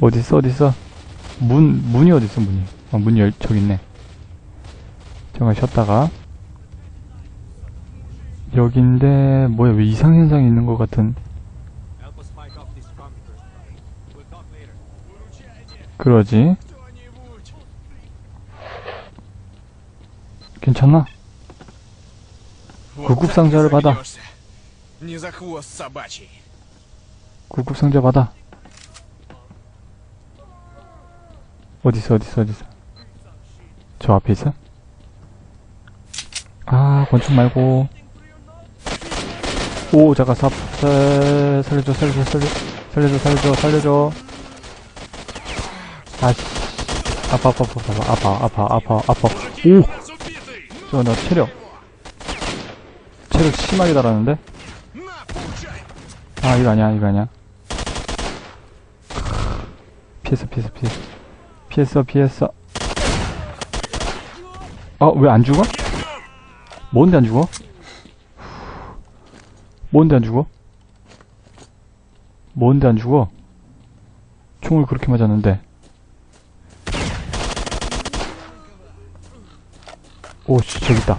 어딨어 어딨어? 문 문이 어딨어 문이? 아, 어, 문이 열 저기 있네. 잠깐 쉬었다가. 여긴데 뭐야 왜 이상현상이 있는 것 같은. 그러지. 괜찮나? 그 구급상자를 받아. 그 구급상자 받아. 그 어디서 어디서 어디서? 저 앞에서? 아 건축 말고. 오 잠깐 삽 살, 살려줘 살려줘 살려줘 아, 살려줘 살려줘 살려줘. 아씨. 아파 아파 아파 아파 아파 아파 아파 오저나 체력. 체력 심하게 달았는데? 아 이거 아니야 이거 아니야. 피했어 피했어 피했어 피했어 피했어 어 왜 안 죽어? 뭔데 안 죽어? 뭔데 안 죽어? 뭔데 안 죽어? 총을 그렇게 맞았는데 오 씨, 저기 있다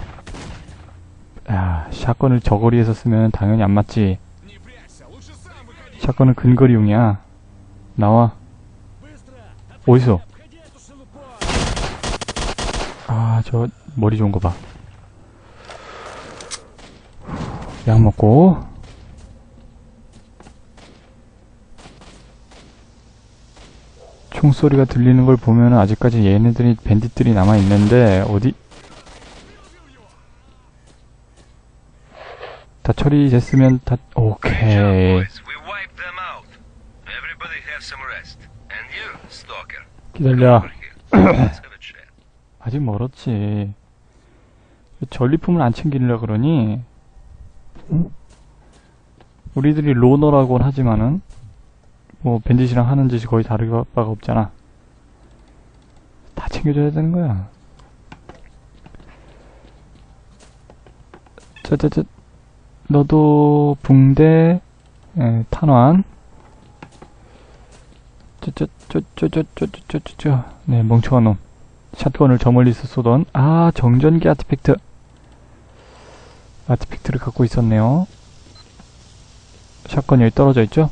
야 샷건을 저거리에서 쓰면 당연히 안 맞지 샷건은 근거리용이야 나와 어디서 아, 저 머리 좋은 거 봐. 약 먹고. 총소리가 들리는 걸 보면 아직까지 얘네들이 밴딧들이 남아 있는데 어디 다 처리됐으면 다 오케이. 기다려. 아직 멀었지. 왜 전리품을 안 챙기려 그러니? 응? 우리들이 로너라고는 하지만은 뭐 밴딧이랑 하는 짓이 거의 다를 바가 없잖아. 다 챙겨줘야 되는 거야. 짜자자. 너도 붕대, 에, 탄환. 쪼쪼쪼쪼쪼쪼쪼쪼. 네, 멍청한 놈. 샷건을 저 멀리서 쏘던 아 정전기 아티팩트. 아티팩트를 갖고 있었네요. 샷건이 여기 떨어져 있죠?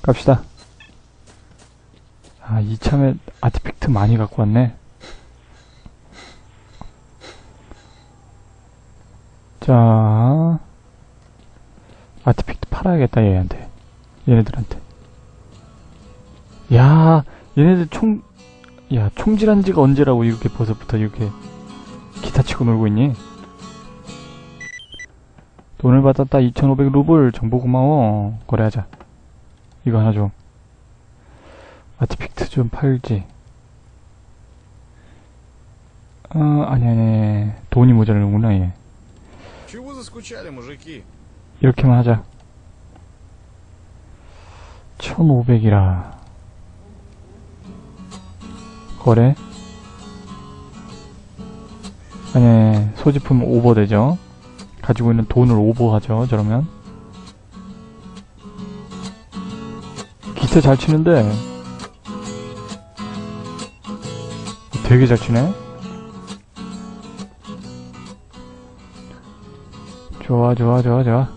갑시다. 아 이참에 아티팩트 많이 갖고 왔네. 자 아티팩트 팔아야겠다 얘한테. 얘네들한테. 야 얘네들 총 야 총질한 지가 언제라고 이렇게 벌써부터 이렇게 기타 치고 놀고 있니? 돈을 받았다 2500 루블. 정보 고마워. 거래하자. 이거 하나 좀 아티픽트 좀 팔지. 아 아니 아니 돈이 모자르는구나 얘. 이렇게만 하자. 1500이라. 거래? 아니 소지품 오버되죠? 가지고 있는 돈을 오버하죠 저러면? 기타 잘 치는데. 되게 잘 치네? 좋아 좋아 좋아 좋아.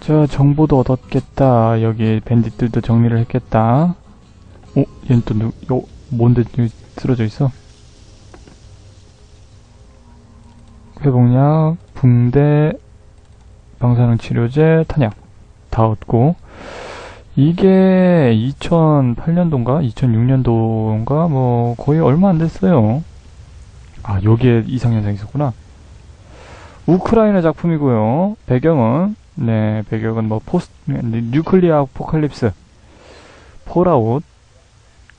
자 정보도 얻었겠다. 여기 밴딧들도 정리를 했겠다. 어? 얘는 또 누, 요, 뭔데 여기 쓰러져 있어? 회복약, 붕대, 방사능 치료제, 탄약 다 얻고 이게 2008년도인가 2006년도인가 뭐 거의 얼마 안 됐어요. 아 여기에 이상현상 있었구나. 우크라이나 작품이고요. 배경은 네 배경은 뭐 포스 뉴클리아 아포칼립스 폴아웃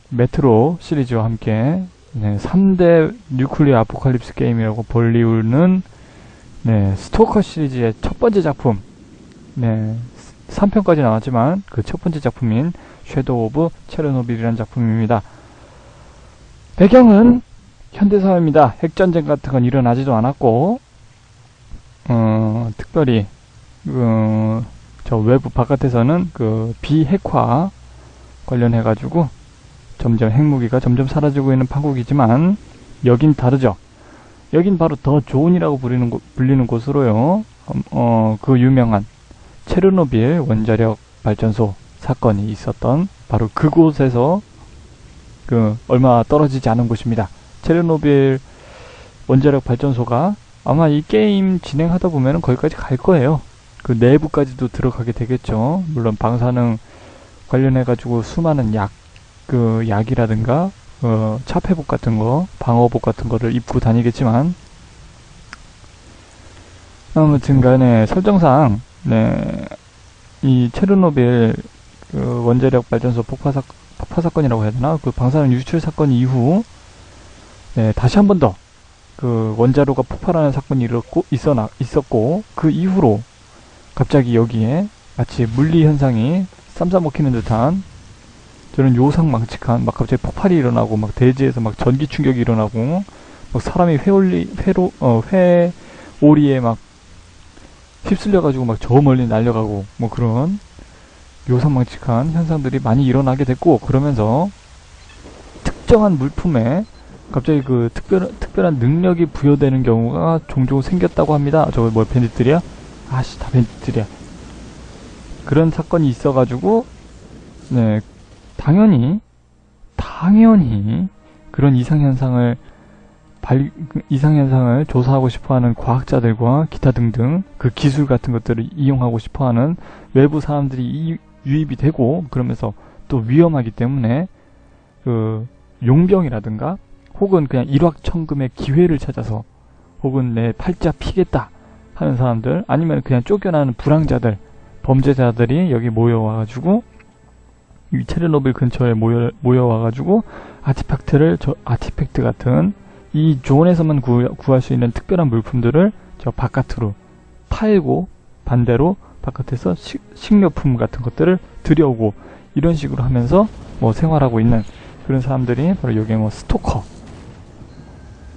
메트로 시리즈와 함께 네, 3대 뉴클리어 아포칼립스 게임이라고 볼리우는 네, 스토커 시리즈의 첫 번째 작품 네, 3편까지 나왔지만 그 첫 번째 작품인 섀도우 오브 체르노빌이라는 작품입니다. 배경은 현대사회입니다. 핵전쟁 같은 건 일어나지도 않았고 어, 특별히 어, 저 외부 바깥에서는 그 비핵화 관련해 가지고 점점 핵무기가 점점 사라지고 있는 판국이지만 여긴 다르죠. 여긴 바로 더 좋은이라고 부르는 곳, 불리는 곳으로요. 어, 그 유명한 체르노빌 원자력 발전소 사건이 있었던 바로 그곳에서 그 얼마 떨어지지 않은 곳입니다. 체르노빌 원자력 발전소가 아마 이 게임 진행하다 보면 거기까지 갈 거예요. 그 내부까지도 들어가게 되겠죠. 물론 방사능 관련해가지고 수많은 약, 그 약이라든가 어, 차폐복 같은 거, 방어복 같은 거를 입고 다니겠지만 아무튼 간에 설정상 네, 이 체르노빌 그 원자력 발전소 폭파, 사, 폭파 사건이라고 해야 되나? 그 방사능 유출 사건 이후 네, 다시 한 번 더 그 원자로가 폭발하는 사건이 일었고 있어나 있었고 그 이후로 갑자기 여기에 마치 물리 현상이 쌈싸 먹히는 듯한 저는 요상망측한 막 갑자기 폭발이 일어나고 막 대지에서 막 전기 충격이 일어나고 막 사람이 회올리 회로 어 회오리에 막 휩쓸려 가지고 막 저 멀리 날려가고 뭐 그런 요상망측한 현상들이 많이 일어나게 됐고 그러면서 특정한 물품에 갑자기 그 특별 특별한 능력이 부여되는 경우가 종종 생겼다고 합니다. 저거 뭐 밴디들이야? 아씨 다 밴디들이야. 그런 사건이 있어가지고 네 당연히 당연히 그런 이상 현상을 발 이상 현상을 조사하고 싶어하는 과학자들과 기타 등등 그 기술 같은 것들을 이용하고 싶어하는 외부 사람들이 이- 유입이 되고 그러면서 또 위험하기 때문에 그 용병이라든가 혹은 그냥 일확천금의 기회를 찾아서 혹은 내 팔자 피겠다 하는 사람들 아니면 그냥 쫓겨나는 불황자들 범죄자들이 여기 모여와가지고 이 체르노빌 근처에 모여, 모여와가지고 아티팩트를 저 아티팩트 같은 이 존에서만 구, 구할 수 있는 특별한 물품들을 저 바깥으로 팔고 반대로 바깥에서 식, 식료품 같은 것들을 들여오고 이런 식으로 하면서 뭐 생활하고 있는 그런 사람들이 바로 여기 뭐 스토커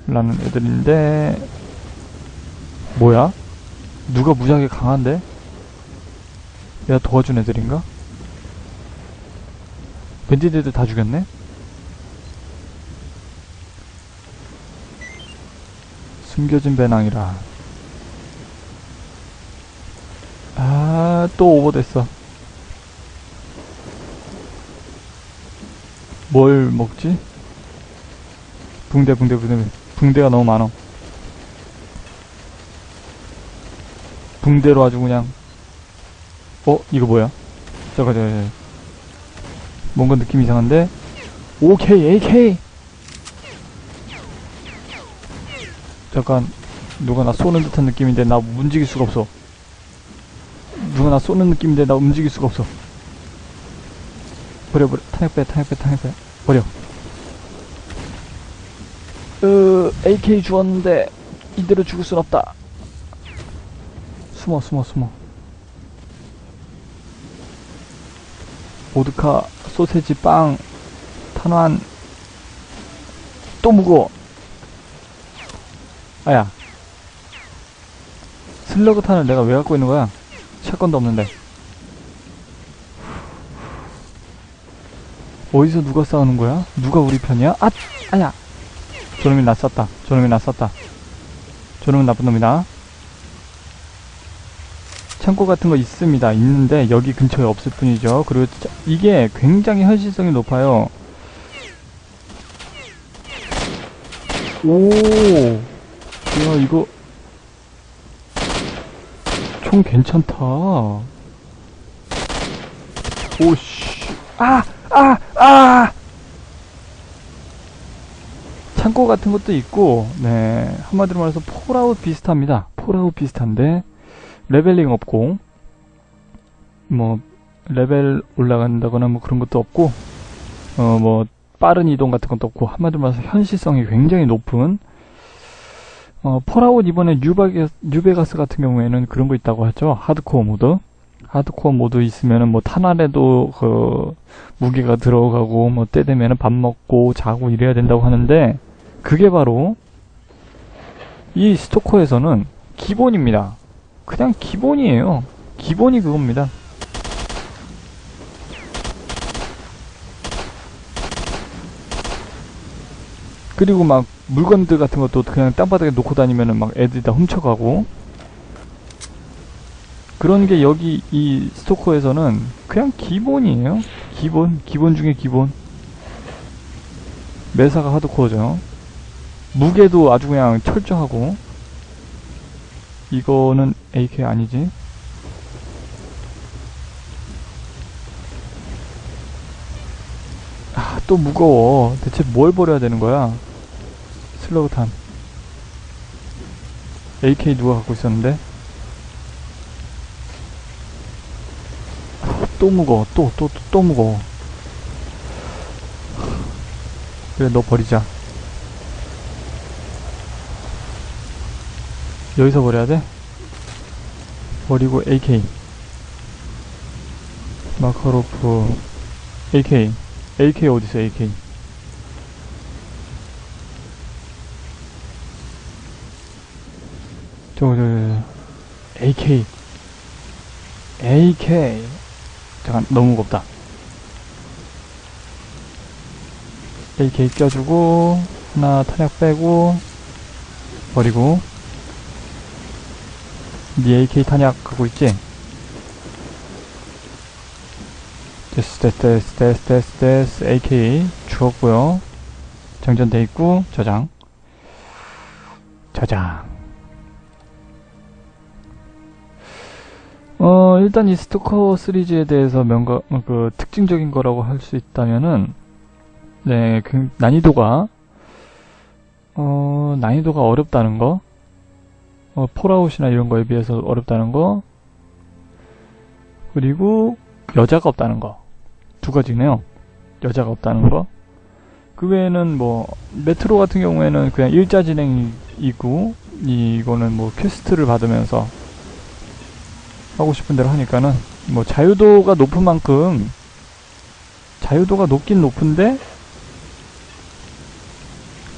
라는 애들인데 뭐야? 누가 무지하게 강한데? 내가 도와준 애들인가? 밴디드들 다 죽였네? 숨겨진 배낭이라 아, 또 오버됐어. 뭘 먹지? 붕대, 붕대, 붕대. 붕대가 너무 많어. 붕대로 아주 그냥. 어, 이거 뭐야? 잠깐, 잠깐, 잠깐. 뭔가 느낌 이상한데? 오케이, AK! 잠깐, 누가 나 쏘는 듯한 느낌인데 나 움직일 수가 없어. 누가 나 쏘는 느낌인데 나 움직일 수가 없어. 버려, 버려. 탄약 빼, 탄약 빼, 탄약 빼. 버려. 으, AK 주웠는데 이대로 죽을 순 없다. 숨어, 숨어, 숨어. 보드카, 소세지, 빵, 탄환. 또 무거워. 아야. 슬러그 탄을 내가 왜 갖고 있는 거야? 샷건도 없는데. 어디서 누가 싸우는 거야? 누가 우리 편이야? 아, 아야. 저놈이 나 쐈다. 저놈이 나 쐈다. 저놈은 나쁜 놈이다. 창고 같은 거 있습니다. 있는데 여기 근처에 없을 뿐이죠. 그리고 자- 이게 굉장히 현실성이 높아요. 오, 야 이거 총 괜찮다. 오씨, 아, 아, 아. 창고 같은 것도 있고, 네 한마디로 말해서 폴아웃 비슷합니다. 폴아웃 비슷한데 레벨링 없고, 뭐 레벨 올라간다거나 뭐 그런 것도 없고, 어 뭐 빠른 이동 같은 것도 없고 한마디로 말해서 현실성이 굉장히 높은 어, 폴아웃 이번에 뉴바게, 뉴베가스 같은 경우에는 그런 거 있다고 하죠. 하드코어 모드. 하드코어 모드 있으면은 뭐 탄환에도 그 무게가 들어가고 뭐 때 되면은 밥 먹고 자고 이래야 된다고 하는데 그게 바로 이 스토커에서는 기본입니다. 그냥 기본이에요. 기본이 그겁니다. 그리고 막 물건들 같은 것도 그냥 땅바닥에 놓고 다니면은 막 애들이 다 훔쳐가고 그런 게 여기 이 스토커에서는 그냥 기본이에요. 기본, 기본 중에 기본. 매사가 하도 커져요 무게도 아주 그냥 철저하고 이거는 AK 아니지? 아, 또 무거워. 대체 뭘 버려야 되는 거야? 슬로우탄. AK 누가 갖고 있었는데? 아, 또 무거워. 또, 또, 또, 또 무거워. 그래, 너 버리자. 여기서 버려야 돼? 버리고 AK. 마카로프. AK. AK 어디서 AK? 저거 저, 저, 저 AK AK 잠깐 너무 무겁다 AK 껴주고 하나 탄약 빼고 버리고 네 AK 탄약 갖고 있지? 됐어 됐어 됐어 됐어 됐어 됐어. AK 주었고요. 정전돼 있고 저장. 저장. 어 일단 이 스토커 시리즈에 대해서 명가 어, 그 특징적인 거라고 할 수 있다면은 네 그 난이도가 어 난이도가 어렵다는 거 어, 폴아웃이나 이런 거에 비해서 어렵다는 거 그리고 여자가 없다는 거 두 가지네요. 여자가 없다는 거. 그 외에는 뭐 메트로 같은 경우에는 그냥 일자 진행이고 이거는 뭐 퀘스트를 받으면서 하고 싶은 대로 하니까는 뭐 자유도가 높은 만큼 자유도가 높긴 높은데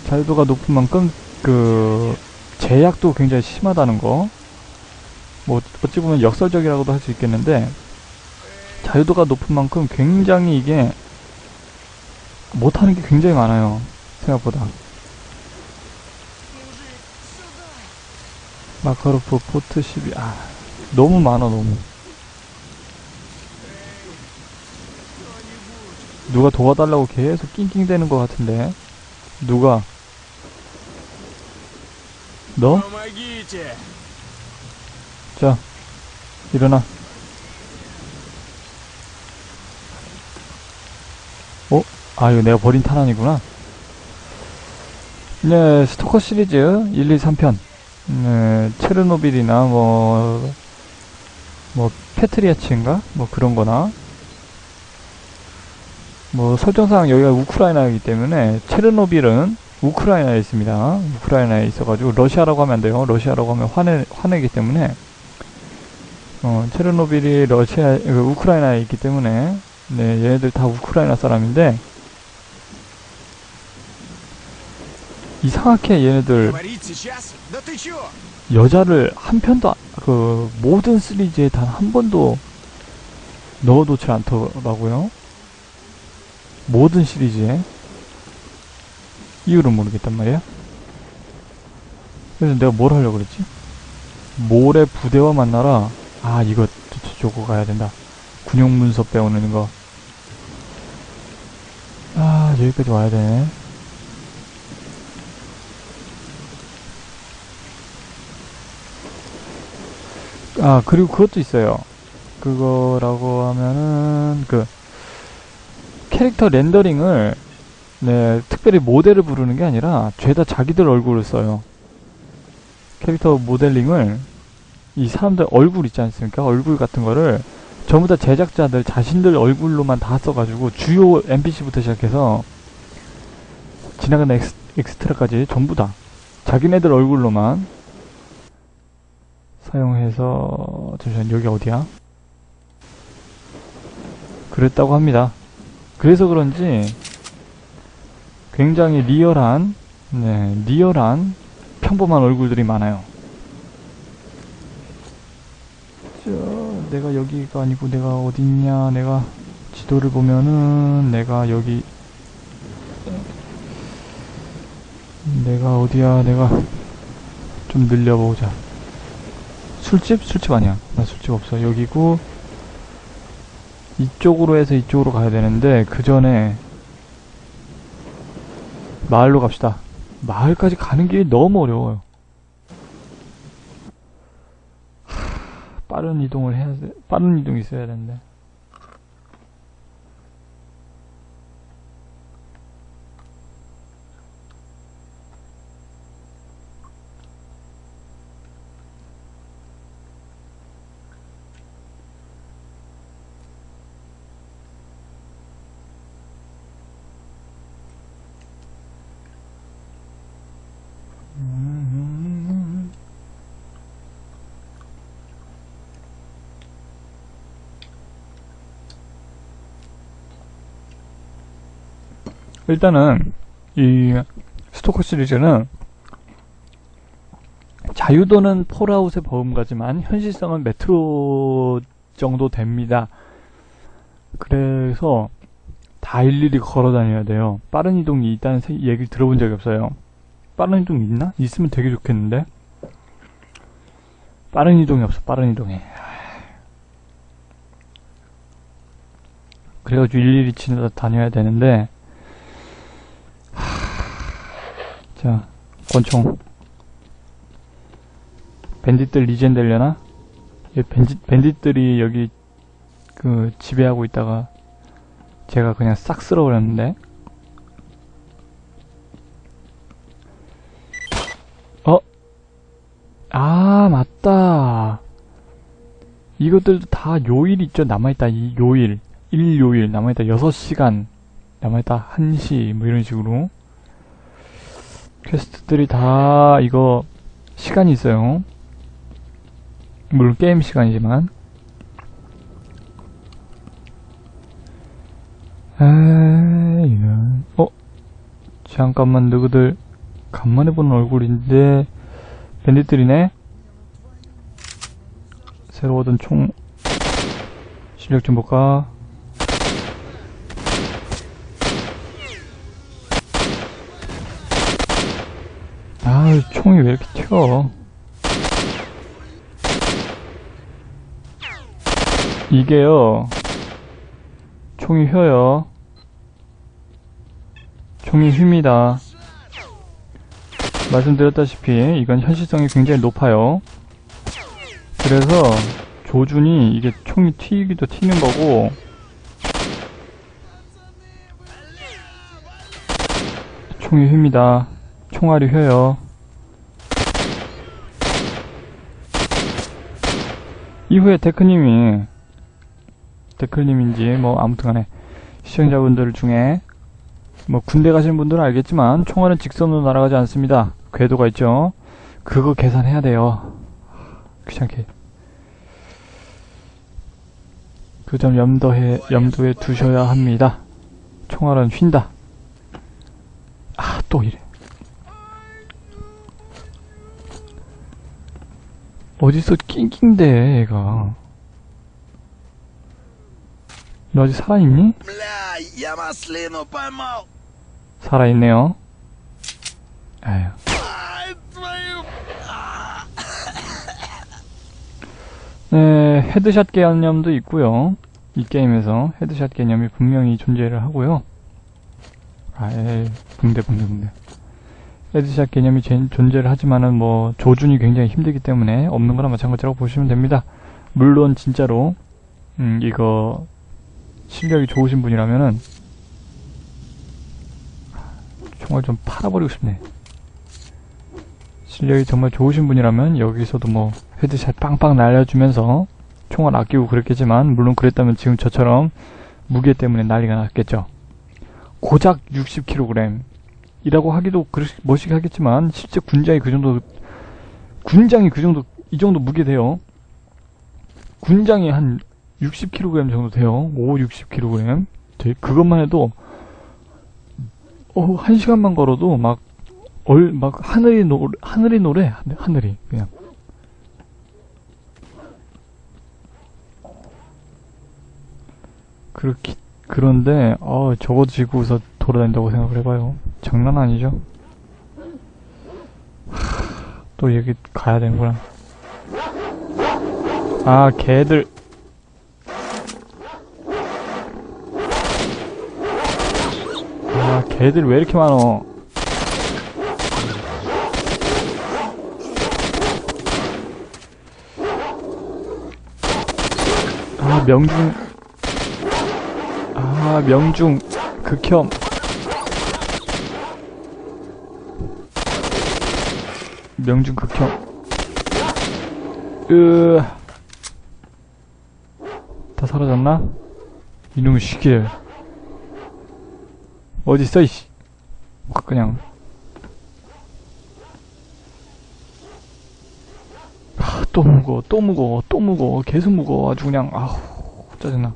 자유도가 높은 만큼 그 제약도 굉장히 심하다는 거. 뭐 어찌 보면 역설적이라고도 할 수 있겠는데 자유도가 높은 만큼 굉장히 이게 못하는 게 굉장히 많아요. 생각보다. 마카로프 포트 12. 아, 너무 많아, 너무. 누가 도와달라고 계속 낑낑대는 것 같은데. 누가? 너? 자, 일어나. 어? 아, 이거 내가 버린 탄환이구나. 네, 스토커 시리즈 1, 2, 3편. 네, 체르노빌이나 뭐, 뭐, 패트리아츠인가? 뭐 그런 거나. 뭐 설정상 여기가 우크라이나이기 때문에 체르노빌은 우크라이나에 있습니다. 우크라이나에 있어가지고 러시아라고 하면 안 돼요. 러시아라고 하면 화내, 화내기 때문에 어, 체르노빌이 러시아, 그 우크라이나에 있기 때문에 네, 얘네들 다 우크라이나 사람인데 이상하게 얘네들 여자를 한 편도 그 모든 시리즈에 단 한 번도 넣어놓지 않더라고요. 모든 시리즈에 이유를 모르겠단 말이야. 그래서 내가 뭘 하려고 그랬지? 모래 부대와 만나라. 아, 이거, 저, 저, 저거 가야 된다. 군용 문서 빼오는 거. 아, 여기까지 와야 되네. 아, 그리고 그것도 있어요. 그거라고 하면은, 그, 캐릭터 렌더링을, 네, 특별히 모델을 부르는 게 아니라, 죄다 자기들 얼굴을 써요. 캐릭터 모델링을, 이 사람들 얼굴 있지 않습니까? 얼굴 같은 거를, 전부 다 제작자들 자신들 얼굴로만 다 써가지고, 주요 NPC부터 시작해서, 지나가는 엑스, 엑스트라까지 전부 다, 자기네들 얼굴로만, 사용해서 잠시만 여기 어디야? 그랬다고 합니다. 그래서 그런지 굉장히 리얼한 네, 리얼한 평범한 얼굴들이 많아요. 저 내가 여기가 아니고 내가 어딨냐? 내가 지도를 보면은 내가 여기 내가 어디야 내가 좀 늘려보자 술집? 술집 아니야 나 술집 없어 여기고 이쪽으로 해서 이쪽으로 가야 되는데 그 전에 마을로 갑시다. 마을까지 가는 길이 너무 어려워요. 하, 빠른 이동을 해야 돼 빠른 이동이 있어야 되는데 일단은 이 스토커 시리즈는 자유도는 폴아웃의 버음가지만 현실성은 메트로 정도 됩니다. 그래서 다 일일이 걸어 다녀야 돼요. 빠른 이동이 있다는 세- 얘기를 들어본 적이 없어요. 빠른 이동 있나? 있으면 되게 좋겠는데. 빠른 이동이 없어, 빠른 이동이. 그래가지고 일일이 지나다 다녀야 되는데, 자, 권총. 밴딧들 리젠 되려나? 이 밴딧, 밴딧들이 여기, 그, 지배하고 있다가, 제가 그냥 싹 쓸어버렸는데, 아, 맞다. 이것들도 다 요일 있죠. 남아있다. 이 요일. 1요일. 남아있다. 6시간. 남아있다. 1시. 뭐 이런 식으로. 퀘스트들이 다 이거 시간이 있어요. 물론 게임 시간이지만. 아, 이런. 어? 잠깐만, 누구들 간만에 보는 얼굴인데, 밴딧들이네. 새로 얻은 총 실력 좀 볼까? 아, 총이 왜 이렇게 튀어? 이게요. 총이 휘어요. 총이 휩니다. 말씀드렸다시피 이건 현실성이 굉장히 높아요. 그래서 조준이 이게 총이 튀기도 튀는 거고 총이 휩니다. 총알이 휘어요. 이후에 데크님이 데크님인지 뭐 아무튼간에 시청자분들 중에 뭐 군대 가시는 분들은 알겠지만 총알은 직선으로 날아가지 않습니다. 궤도가 있죠. 그거 계산해야 돼요. 귀찮게. 그 점 염두에 염두에 두셔야 합니다. 총알은 휜다. 아, 또 이래. 어디서 낑낑대 얘가 너 아직 살아있니? 살아있네요 아휴 네, 헤드샷 개념도 있고요. 이 게임에서 헤드샷 개념이 분명히 존재를 하고요. 아, 에이, 붕대, 붕대, 붕대. 헤드샷 개념이 제- 존재를 하지만은 뭐 조준이 굉장히 힘들기 때문에 없는 거나 마찬가지라고 보시면 됩니다. 물론 진짜로 음, 이거 실력이 좋으신 분이라면은 총알 좀 팔아버리고 싶네. 실력이 정말 좋으신 분이라면 여기서도 뭐 헤드샷 빵빵 날려주면서 총알 아끼고 그랬겠지만 물론 그랬다면 지금 저처럼 무게 때문에 난리가 났겠죠. 고작 60kg 이라고 하기도 멋있게 하겠지만 실제 군장이 그 정도 군장이 그 정도 이 정도 무게 돼요. 군장이 한 60kg 정도 돼요. 5, 60kg. 돼. 그것만 해도 어, 한 시간만 걸어도 막 얼, 막 하늘이 노 하늘이 노래 하늘이 그냥 그렇게 그런데 어 저거 지고서 돌아다닌다고 생각을 해봐요 장난 아니죠 또 여기 가야 되는구나. 아, 개들. 아, 개들 왜 이렇게 많어? 아, 명중. 아, 명중. 극혐. 명중 극혐. 으. 다 사라졌나? 이놈의 시길. 어딨어, 이씨. 확 그냥. 아, 또 무거워, 또 무거워, 또 무거워, 계속 무거워. 아주 그냥, 아우, 짜증나.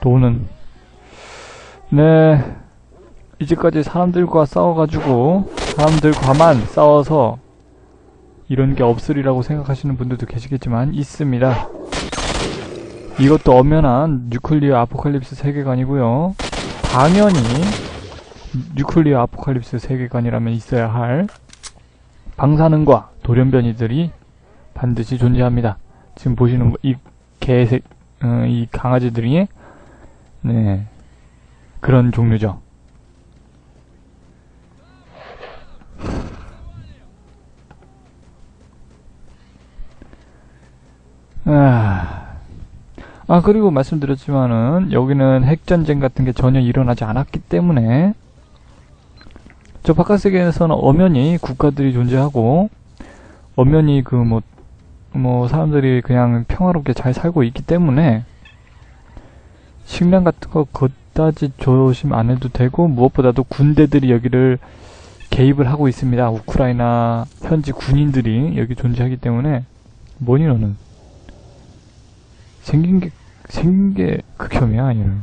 돈은. 네. 이제까지 사람들과 싸워가지고, 사람들과만 싸워서, 이런 게 없으리라고 생각하시는 분들도 계시겠지만, 있습니다. 이것도 엄연한 뉴클리어 아포칼립스 세계관이고요. 당연히 뉴클리어 아포칼립스 세계관이라면 있어야 할 방사능과 돌연변이들이 반드시 존재합니다. 지금 보시는 거, 이 개색, 어, 이 강아지들이 네 그런 종류죠. 아. 아, 그리고 말씀드렸지만은, 여기는 핵전쟁 같은 게 전혀 일어나지 않았기 때문에, 저 바깥 세계에서는 엄연히 국가들이 존재하고, 엄연히 그 뭐, 뭐, 사람들이 그냥 평화롭게 잘 살고 있기 때문에, 식량 같은 거 그다지 조심 안 해도 되고, 무엇보다도 군대들이 여기를 개입을 하고 있습니다. 우크라이나 현지 군인들이 여기 존재하기 때문에, 뭐니 너는? 생긴 게 생긴 게 극혐이야 얘는.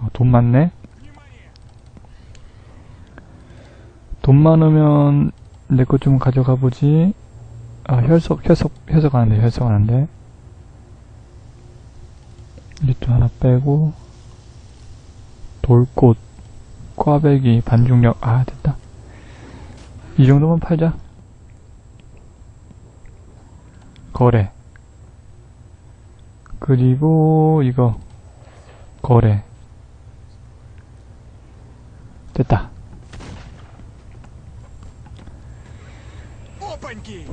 어, 돈 많네. 돈 많으면 내 것 좀 가져가 보지. 아 혈석 혈석 혈석 하는데 혈석 하는데. 이것도 하나 빼고 돌꽃 꽈배기 반중력 아 됐다. 이 정도만 팔자. 거래. 그리고 이거 거래. 됐다.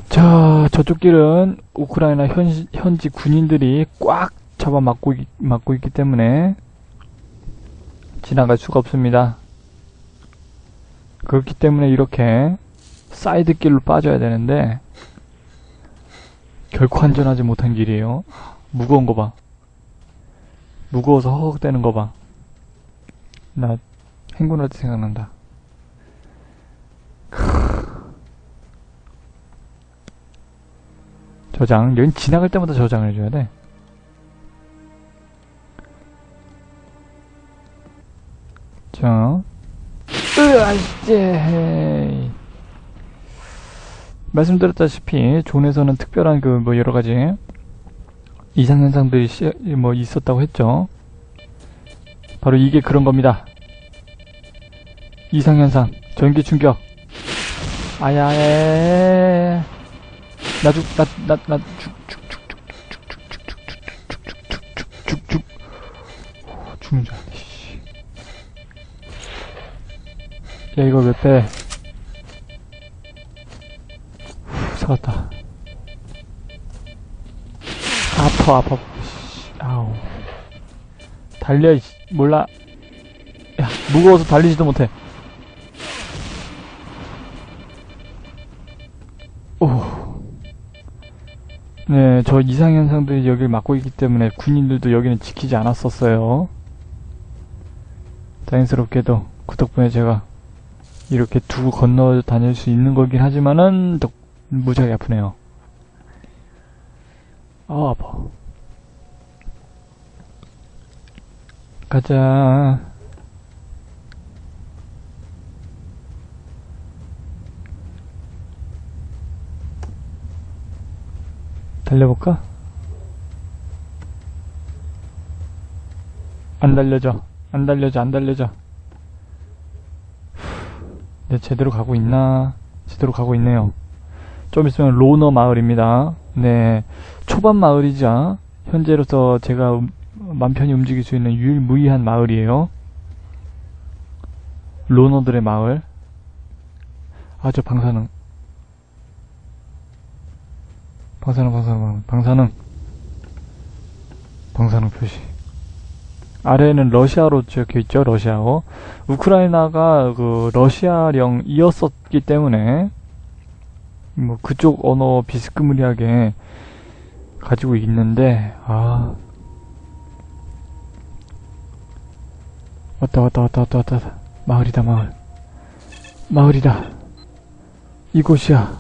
자, 저쪽 길은 우크라이나 현지, 현지 군인들이 꽉 잡아 막고, 있- 막고 있기 때문에 지나갈 수가 없습니다. 그렇기 때문에 이렇게 사이드 길로 빠져야 되는데 결코 안전하지 못한 길이에요. 무거운 거 봐. 무거워서 허걱대는 거 봐. 나 행군할 때 생각난다. 저장. 여긴 지나갈 때마다 저장을 해줘야 돼. 자. 으아, 이제. 말씀드렸다시피 존에서는 특별한 그 뭐 여러 가지 이상 현상들이 시, 뭐 있었다고 했죠. 바로 이게 그런 겁니다. 이상 현상, 전기 충격. 아야에 나 죽 나 나 나 죽 죽 죽 죽 죽 죽 죽 죽 죽 죽 죽 죽 죽 죽 죽는 줄 알았네. 씨. 야 이걸 왜 빼? 살았다. 아파, 아파. 씨, 아우. 달려. 몰라. 야, 무거워서 달리지도 못해. 오. 네, 저 이상현상들이 여기를 막고 있기 때문에 군인들도 여기는 지키지 않았었어요. 다행스럽게도 그 덕분에 제가 이렇게 두고 건너 다닐 수 있는 거긴 하지만은 덕 무지하게 아프네요. 아, 아파. 가자. 달려볼까? 안 달려져. 안 달려져, 안 달려져. 네, 제대로 가고 있나? 제대로 가고 있네요. 좀 있으면 로너 마을입니다. 네, 초반 마을이자 현재로서 제가 음- 맘 편히 움직일 수 있는 유일무이한 마을이에요. 로너들의 마을. 아, 저 방사능. 방사능, 방사능, 방사능. 방사능 표시. 아래에는 러시아로 적혀 있죠, 러시아어. 우크라이나가 그 러시아령이었었기 때문에 뭐 그쪽 언어 비스무리하게 가지고 있는데 아. 왔다 왔다 왔다 왔다 왔다. 마을이다 마을. 마을이다. 이곳이야.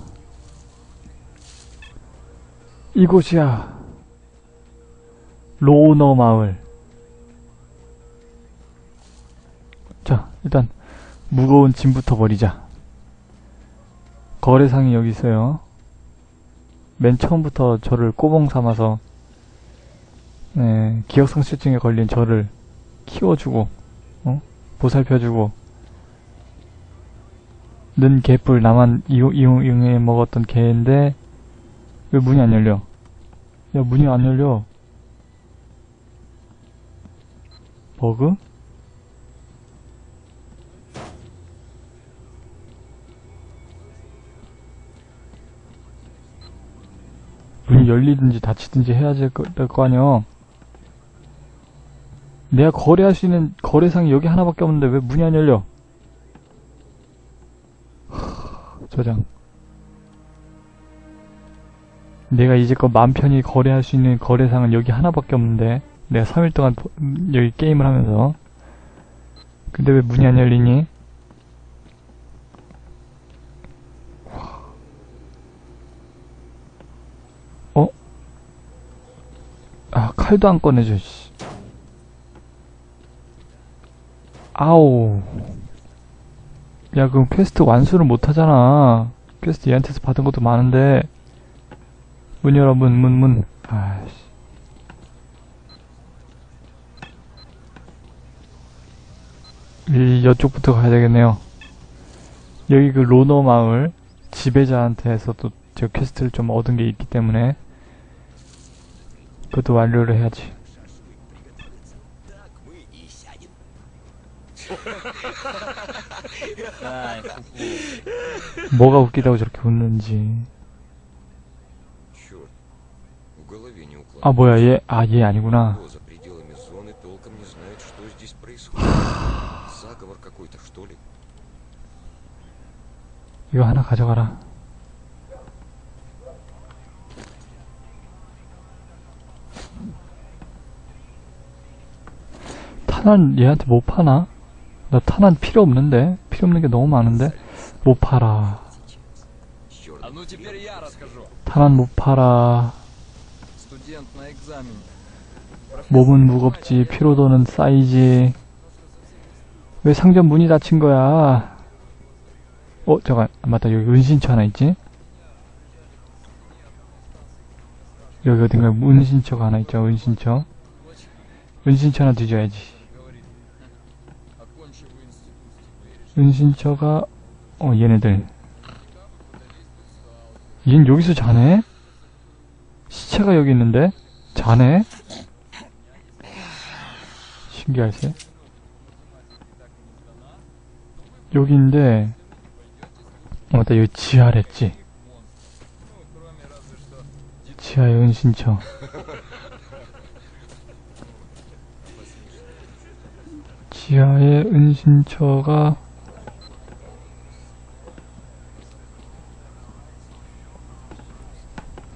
이곳이야. 로너 마을. 자 일단 무거운 짐부터 버리자 거래상이 여기 있어요 맨 처음부터 저를 꼬봉 삼아서 네, 기억상실증에 걸린 저를 키워주고 어? 보살펴주고 는 개뿔 나만 이용, 이용, 이용해 먹었던 개인데 왜 문이 안 열려 야 문이 안 열려 버그? 문이 열리든지 닫히든지 해야 될 거, 될거 아니야. 내가 거래할 수 있는 거래상이 여기 하나밖에 없는데 왜 문이 안 열려? 하, 저장. 내가 이제껏 맘 편히 거래할 수 있는 거래상은 여기 하나밖에 없는데 내가 3일 동안 보- 음, 여기 게임을 하면서 근데 왜 문이 안 열리니? 어? 아 칼도 안 꺼내줘 씨. 아우 야 그럼 퀘스트 완수를 못하잖아. 퀘스트 얘한테서 받은 것도 많은데. 문 열어 문 문 문. 아이씨. 이 여쪽부터 가야 되겠네요. 여기 그 로너 마을 지배자한테서도 저 퀘스트를 좀 얻은 게 있기 때문에 그것도 완료를 해야지. 뭐가 웃기다고 저렇게 웃는지. 아 뭐야 얘? 아 얘 아니구나. 이거 하나 가져가라. 탄환 얘한테 못 파나? 나 탄환 필요 없는데? 필요 없는 게 너무 많은데? 못 팔아. 탄환 못 팔아. 몸은 무겁지, 피로도는 쌓이지. 왜 상점 문이 닫힌 거야? 어, 잠깐, 아, 맞다, 여기 은신처 하나 있지? 여기 어딘가에 은신처가 하나 있죠, 은신처. 은신처 하나 뒤져야지. 은신처가 어 얘네들 얘는 여기서 자네? 시체가 여기 있는데? 자네? 신기하지? 여기인데 어, 맞다 여기 지하랬지 지하의 은신처 지하의 은신처가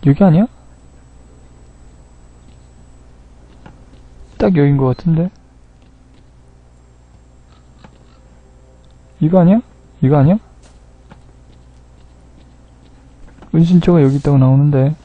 여기 아니야? 딱 여긴 것 같은데 이거 아니야? 이거 아니야? 은신처가 여기 있다고 나오는데